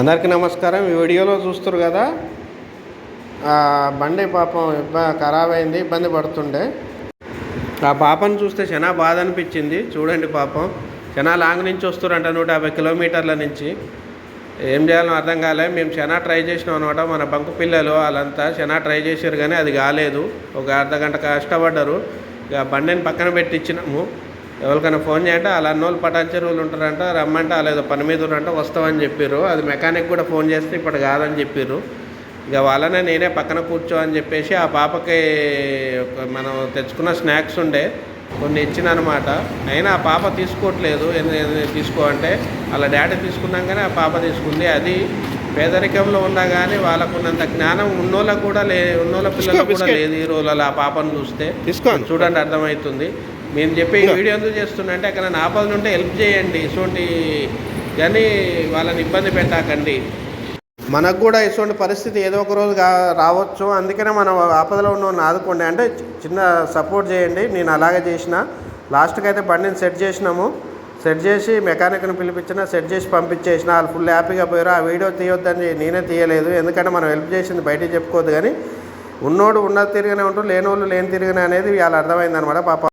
అందరికీ నమస్కారం. ఈ వీడియోలో చూస్తారు కదా బండి పాపం ఇబ్బ ఖరాబ్ అయింది ఇబ్బంది పడుతుండే. ఆ పాపను చూస్తే చాలా బాధ అనిపించింది చూడండి పాపం చాలా లాంగ్ నుంచి వస్తారంట నూట యాభై కిలోమీటర్ల నుంచి. ఏం చేయాలో అర్థం కాలే. మేము చాలా ట్రై చేసినాం అనమాట. మన బంకు పిల్లలు వాళ్ళంతా చాలా ట్రై చేశారు కానీ అది కాలేదు. ఒక అర్ధ గంట కష్టపడ్డారు. ఇక బండిని పక్కన పెట్టి ఇచ్చినాము ఎవరికైనా ఫోన్ చేయంటే వాళ్ళ అన్నోళ్ళు పటాన్చెరువులు ఉంటారంట రమ్మంటే వాళ్ళు ఏదో పని మీద ఉన్నారంట వస్తామని చెప్పారు అది మెకానిక్ కూడా ఫోన్ చేస్తే ఇప్పుడు కాదని చెప్పారు ఇక వాళ్ళనే నేనే పక్కన కూర్చో అని చెప్పేసి ఆ పాపకి మనం తెచ్చుకున్న స్నాక్స్ ఉండే కొన్ని ఇచ్చిన అనమాట అయినా ఆ పాప తీసుకోవట్లేదు. తీసుకో అంటే వాళ్ళ డాడీ తీసుకున్నాకనే ఆ పాప తీసుకుంది. అది పేదరికంలో ఉన్నా కానీ వాళ్ళకున్నంత జ్ఞానం ఉన్నోళ్ళకు కూడా లే ఉన్నోళ్ళ పిల్లలకు కూడా. లేదు ఈ రోజులలో ఆ పాపను చూస్తే. చూడండి అర్థమవుతుంది. మేము చెప్పే వీడియో ఎందుకు చేస్తున్నా అంటే అక్కడ ఆపదలు ఉంటే హెల్ప్ చేయండి. ఇటువంటి కానీ వాళ్ళని ఇబ్బంది పెట్టాకండి. మనకు కూడా ఇటువంటి పరిస్థితి ఏదో ఒక రోజు రావచ్చు. అందుకనే మనం ఆపదలో ఉన్న ఆదుకోండి. అంటే చిన్న సపోర్ట్ చేయండి. నేను అలాగే చేసిన. లాస్ట్కి అయితే బండిని సెట్ చేసినాము. సెట్ చేసి మెకానిక్ని పిలిపించిన సెట్ చేసి పంపించేసిన. వాళ్ళు ఫుల్ హ్యాపీగా పోయారు. ఆ వీడియో తీయొద్దని నేనే తీయలేదు. ఎందుకంటే మనం హెల్ప్ చేసింది బయటికి చెప్పుకోవద్దు కానీ ఉన్నోడు ఉన్నది తిరిగినే ఉంటారు లేనోళ్ళు లేని తిరిగిన అనేది వాళ్ళు అర్థమైంది అనమాట పాప